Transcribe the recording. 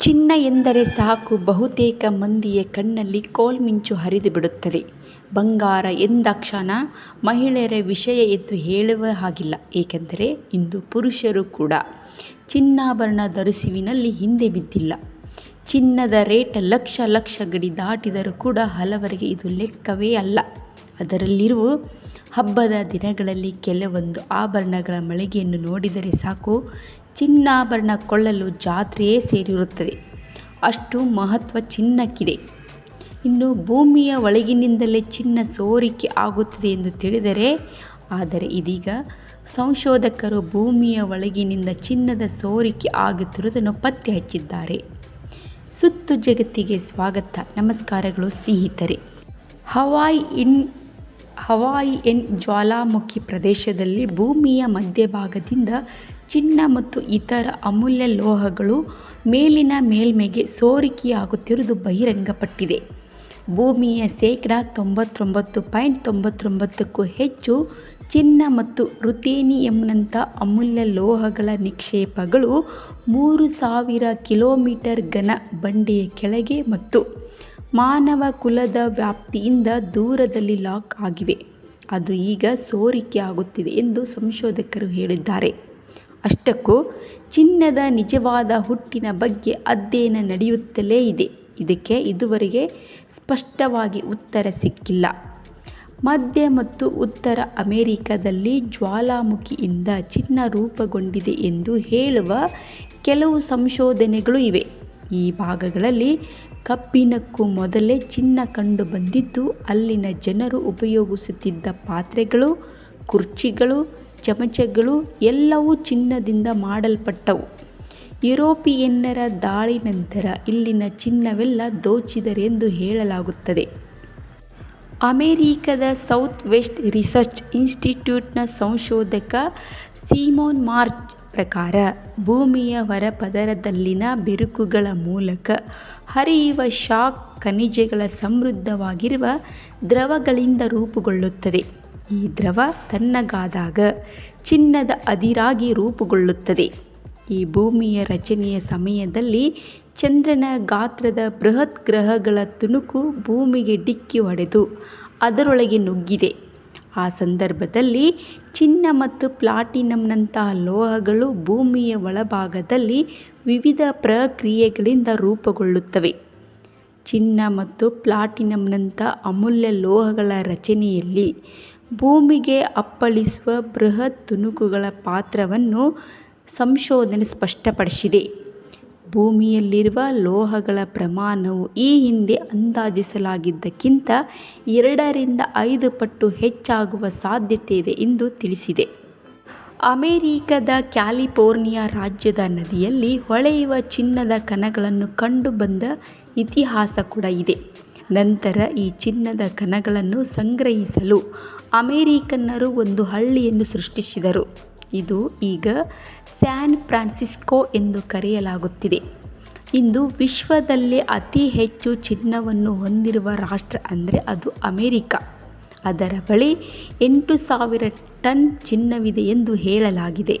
ಚಿನ್ನ ಎಂದರೆ ಸಾಕು ಬಹುತೇಕ ಮಂದಿಯ ಕಣ್ಣಲ್ಲಿ ಕೋಲ್ಮಿಂಚು ಹರಿದು ಬಿಡುತ್ತದೆ. ಬಂಗಾರ ಎಂದಾಕ್ಷಣ ಮಹಿಳೆಯರ ವಿಷಯ ಎಂದು ಹೇಳುವ ಹಾಗಿಲ್ಲ. ಏಕೆಂದರೆ ಇಂದು ಪುರುಷರು ಕೂಡ ಚಿನ್ನಾಭರಣ ಧರಿಸುವಿನಲ್ಲಿ ಹಿಂದೆ ಬಿದ್ದಿಲ್ಲ. ಚಿನ್ನದ ರೇಟ್ ಲಕ್ಷ ಲಕ್ಷ ಗಡಿ ದಾಟಿದರೂ ಕೂಡ ಹಲವರಿಗೆ ಇದು ಲೆಕ್ಕವೇ ಅಲ್ಲ. ಅದರಲ್ಲಿರುವ ಹಬ್ಬದ ದಿನಗಳಲ್ಲಿ ಕೆಲವೊಂದು ಆಭರಣಗಳ ಮಳಿಗೆಯನ್ನು ನೋಡಿದರೆ ಸಾಕು ಚಿನ್ನಾಭರಣ ಕೊಳ್ಳಲು ಜಾತ್ರೆಯೇ ಸೇರಿರುತ್ತದೆ. ಅಷ್ಟು ಮಹತ್ವ ಚಿನ್ನಕ್ಕಿದೆ. ಇನ್ನು ಭೂಮಿಯ ಒಳಗಿನಿಂದಲೇ ಚಿನ್ನ ಸೋರಿಕೆ ಆಗುತ್ತದೆ ಎಂದು ತಿಳಿದರೆ, ಆದರೆ ಇದೀಗ ಸಂಶೋಧಕರು ಭೂಮಿಯ ಒಳಗಿನಿಂದ ಚಿನ್ನದ ಸೋರಿಕೆ ಆಗುತ್ತಿರುವುದನ್ನು ಪತ್ತೆ ಹಚ್ಚಿದ್ದಾರೆ. ಸುತ್ತು ಜಗತ್ತಿಗೆ ಸ್ವಾಗತ ನಮಸ್ಕಾರಗಳು ಸ್ನೇಹಿತರೆ. ಹವಾಯ್ ಇನ್ ಹವಾಯಿಯನ್ ಜ್ವಾಲಾಮುಖಿ ಪ್ರದೇಶದಲ್ಲಿ ಭೂಮಿಯ ಮಧ್ಯಭಾಗದಿಂದ ಚಿನ್ನ ಮತ್ತು ಇತರ ಅಮೂಲ್ಯ ಲೋಹಗಳು ಮೇಲಿನ ಮೇಲ್ಮೆಗೆ ಸೋರಿಕೆಯಾಗುತ್ತಿರುವುದು ಬಹಿರಂಗಪಟ್ಟಿದೆ. ಭೂಮಿಯ ಶೇಕಡ ತೊಂಬತ್ತೊಂಬತ್ತು ಪಾಯಿಂಟ್ ತೊಂಬತ್ತೊಂಬತ್ತಕ್ಕೂ ಹೆಚ್ಚು ಚಿನ್ನ ಮತ್ತು ರುತೇನಿಯಂನಂಥ ಅಮೂಲ್ಯ ಲೋಹಗಳ ನಿಕ್ಷೇಪಗಳು ಮೂರು ಸಾವಿರ ಕಿಲೋಮೀಟರ್ ಘನ ಬಂಡೆಯ ಕೆಳಗೆ ಮತ್ತು ಮಾನವ ಕುಲದ ವ್ಯಾಪ್ತಿಯಿಂದ ದೂರದಲ್ಲಿ ಲಾಕ್ ಆಗಿವೆ. ಅದು ಈಗ ಸೋರಿಕೆ ಆಗುತ್ತಿದೆ ಎಂದು ಸಂಶೋಧಕರು ಹೇಳಿದ್ದಾರೆ. ಅಷ್ಟಕ್ಕೂ ಚಿನ್ನದ ನಿಜವಾದ ಹುಟ್ಟಿನ ಬಗ್ಗೆ ಅಧ್ಯಯನ ನಡೆಯುತ್ತಲೇ ಇದೆ. ಇದಕ್ಕೆ ಇದುವರೆಗೆ ಸ್ಪಷ್ಟವಾಗಿ ಉತ್ತರ ಸಿಕ್ಕಿಲ್ಲ. ಮಧ್ಯ ಮತ್ತು ಉತ್ತರ ಅಮೆರಿಕದಲ್ಲಿ ಜ್ವಾಲಾಮುಖಿಯಿಂದ ಚಿನ್ನ ರೂಪುಗೊಂಡಿದೆ ಎಂದು ಹೇಳುವ ಕೆಲವು ಸಂಶೋಧನೆಗಳು ಇವೆ. ಈ ಭಾಗಗಳಲ್ಲಿ ಕಬ್ಬಿಣಕ್ಕೂ ಮೊದಲೇ ಚಿನ್ನ ಕಂಡು ಬಂದಿದ್ದು ಅಲ್ಲಿನ ಜನರು ಉಪಯೋಗಿಸುತ್ತಿದ್ದ ಪಾತ್ರೆಗಳು, ಕುರ್ಚಿಗಳು, ಚಮಚಗಳು ಎಲ್ಲವೂ ಚಿನ್ನದಿಂದ ಮಾಡಲ್ಪಟ್ಟವು. ಯುರೋಪಿಯನ್ನರ ದಾಳಿ ನಂತರ ಇಲ್ಲಿನ ಚಿನ್ನವೆಲ್ಲ ದೋಚಿದರೆಂದು ಹೇಳಲಾಗುತ್ತದೆ. ಅಮೆರಿಕದ ಸೌತ್ ವೆಸ್ಟ್ ರಿಸರ್ಚ್ ಇನ್ಸ್ಟಿಟ್ಯೂಟ್ನ ಸಂಶೋಧಕ ಸಿಮೋನ್ ಮಾರ್ಚ್ ಪ್ರಕಾರ ಭೂಮಿಯ ಹೊರಪದರದಲ್ಲಿನ ಬಿರುಕುಗಳ ಮೂಲಕ ಹರಿಯುವ ಶಾಕ್ ಖನಿಜಗಳ ಸಮೃದ್ಧವಾಗಿರುವ ದ್ರವಗಳಿಂದ ರೂಪುಗೊಳ್ಳುತ್ತದೆ. ಈ ದ್ರವ ತಣ್ಣಗಾದಾಗ ಚಿನ್ನದ ಅದಿರಾಗಿ ರೂಪುಗೊಳ್ಳುತ್ತದೆ. ಈ ಭೂಮಿಯ ರಚನೆಯ ಸಮಯದಲ್ಲಿ ಚಂದ್ರನ ಗಾತ್ರದ ಬೃಹತ್ ಗ್ರಹಗಳ ತುಣುಕು ಭೂಮಿಗೆ ಡಿಕ್ಕಿ ಹೊಡೆದು ಅದರೊಳಗೆ ನುಗ್ಗಿದೆ. ಆ ಸಂದರ್ಭದಲ್ಲಿ ಚಿನ್ನ ಮತ್ತು ಪ್ಲಾಟಿನಂನಂತಹ ಲೋಹಗಳು ಭೂಮಿಯ ಒಳಭಾಗದಲ್ಲಿ ವಿವಿಧ ಪ್ರಕ್ರಿಯೆಗಳಿಂದ ರೂಪುಗೊಳ್ಳುತ್ತವೆ. ಚಿನ್ನ ಮತ್ತು ಪ್ಲಾಟಿನಂನಂಥ ಅಮೂಲ್ಯ ಲೋಹಗಳ ರಚನೆಯಲ್ಲಿ ಭೂಮಿಗೆ ಅಪ್ಪಳಿಸುವ ಬೃಹತ್ ತುಣುಕುಗಳ ಪಾತ್ರವನ್ನು ಸಂಶೋಧನೆ ಸ್ಪಷ್ಟಪಡಿಸಿದೆ. ಭೂಮಿಯಲ್ಲಿರುವ ಲೋಹಗಳ ಪ್ರಮಾಣವು ಈ ಹಿಂದೆ ಅಂದಾಜಿಸಲಾಗಿದ್ದಕ್ಕಿಂತ ಎರಡರಿಂದ ಐದು ಪಟ್ಟು ಹೆಚ್ಚಾಗುವ ಸಾಧ್ಯತೆ ಇದೆ ಎಂದು ತಿಳಿಸಿದೆ. ಅಮೆರಿಕದ ಕ್ಯಾಲಿಫೋರ್ನಿಯಾ ರಾಜ್ಯದ ನದಿಯಲ್ಲಿ ಹೊಳೆಯುವ ಚಿನ್ನದ ಕಣಗಳನ್ನು ಕಂಡುಬಂದ ಇತಿಹಾಸ ಕೂಡ ಇದೆ. ನಂತರ ಈ ಚಿನ್ನದ ಕಣಗಳನ್ನು ಸಂಗ್ರಹಿಸಲು ಅಮೇರಿಕನ್ನರು ಒಂದು ಹಳ್ಳಿಯನ್ನು ಸೃಷ್ಟಿಸಿದರು. ಇದು ಈಗ ಸ್ಯಾನ್ ಫ್ರಾನ್ಸಿಸ್ಕೋ ಎಂದು ಕರೆಯಲಾಗುತ್ತಿದೆ. ಇಂದು ವಿಶ್ವದಲ್ಲೇ ಅತಿ ಹೆಚ್ಚು ಚಿನ್ನವನ್ನು ಹೊಂದಿರುವ ರಾಷ್ಟ್ರ ಅಂದರೆ ಅದು ಅಮೇರಿಕ ಅದರ ಬಳಿ ಎಂಟು ಸಾವಿರ ಟನ್ ಚಿನ್ನವಿದೆ ಎಂದು ಹೇಳಲಾಗಿದೆ.